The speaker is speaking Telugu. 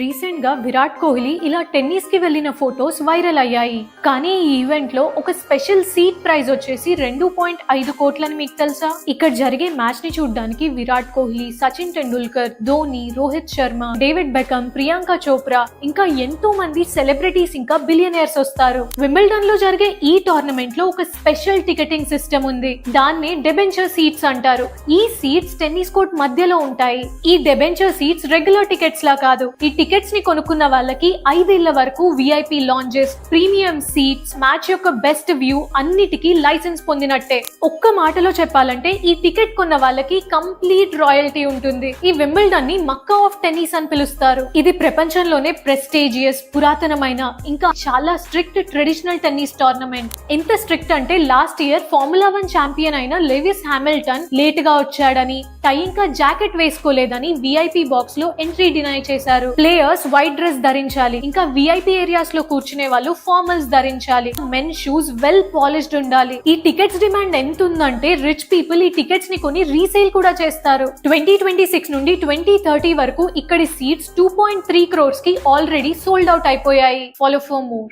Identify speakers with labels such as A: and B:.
A: రీసెంట్గా విరాట్ కోహ్లీ ఇలా టెన్నిస్కి వెళ్ళిన ఫొటోస్ వైరల్ అయ్యాయి. కానీ ఈ ఈవెంట్లో ఒక స్పెషల్ సీట్ ప్రైజ్ వచ్చేసి రెండు పాయింట్ ఐదు కోట్లని మీకు తెలుసా? ఇక్కడ జరిగే మ్యాచ్ని చూడడానికి విరాట్ కోహ్లీ సచిన్ టెండూల్కర్ ధోని రోహిత్ శర్మ డేవిడ్ బెకమ్ ప్రియాంక చోప్రా ఇంకా ఎంతో మంది సెలబ్రిటీస్ ఇంకా బిలియనర్స్ వస్తారు. వింబిల్డన్లో జరిగే ఈ టోర్నమెంట్లో ఒక స్పెషల్ టికెటింగ్ సిస్టమ్ ఉంది. దాన్ని డెబెంచర్ సీట్స్ అంటారు. ఈ సీట్స్ టెన్నిస్ కోర్ట్ మధ్యలో ఉంటాయి. ఈ డెబెంచర్ సీట్స్ రెగ్యులర్ టికెట్స్ లా కాదు. ఈ టికెట్స్ని కొనుక్కున్న వాళ్ళకి ఐదేళ్ళ వరకు VIP lounges premium seats match యొక్క బెస్ట్ వ్యూ అన్నిటికీ లైసెన్స్ పొందినట్టే. ఒక్క మాటలో చెప్పాలంటే ఈ టికెట్ కొన్న వాళ్ళకి కంప్లీట్ రాయల్టీ ఉంటుంది. ఈ వింబిల్డన్ని మక్కా ఆఫ్ టెన్నిస్ అని పిలుస్తారు. ఇది ప్రపంచంలోనే ప్రెస్టేజియస్ పురాతనమైన ఇంకా చాలా స్ట్రిక్ట్ ట్రెడిషనల్ టెన్నిస్ టోర్నమెంట్. ఎంత స్ట్రిక్ట్ అంటే last year formula one champion అయిన లెవిస్ హామిల్టన్ లేట్గా వచ్చాడని టై ఇంకా జాకెట్ వేసుకోలేదని విఐపి బాక్స్లో ఎంట్రీ డినై చేశారు. ప్లేయర్స్ వైట్ డ్రెస్ ధరించాలి. ఇంకా విఐపి ఏరియాస్లో కూర్చునే వాళ్ళు ఫార్మల్స్ ధరించాలి. మెన్ షూస్ వెల్ పాలిష్డ్ ఉండాలి. ఈ టికెట్స్ డిమాండ్ ఎంత ఉందంటే రిచ్ పీపుల్ ఈ టికెట్స్ని కొని రీసేల్ కూడా చేస్తారు. ట్వంటీ ట్వంటీ సిక్స్ నుండి ట్వంటీ థర్టీ వరకు ఇక్కడి సీట్స్ టూ పాయింట్ త్రీ క్రోర్స్కి ఆల్రెడీ సోల్డ్ అవుట్ అయిపోయాయి. Follow for more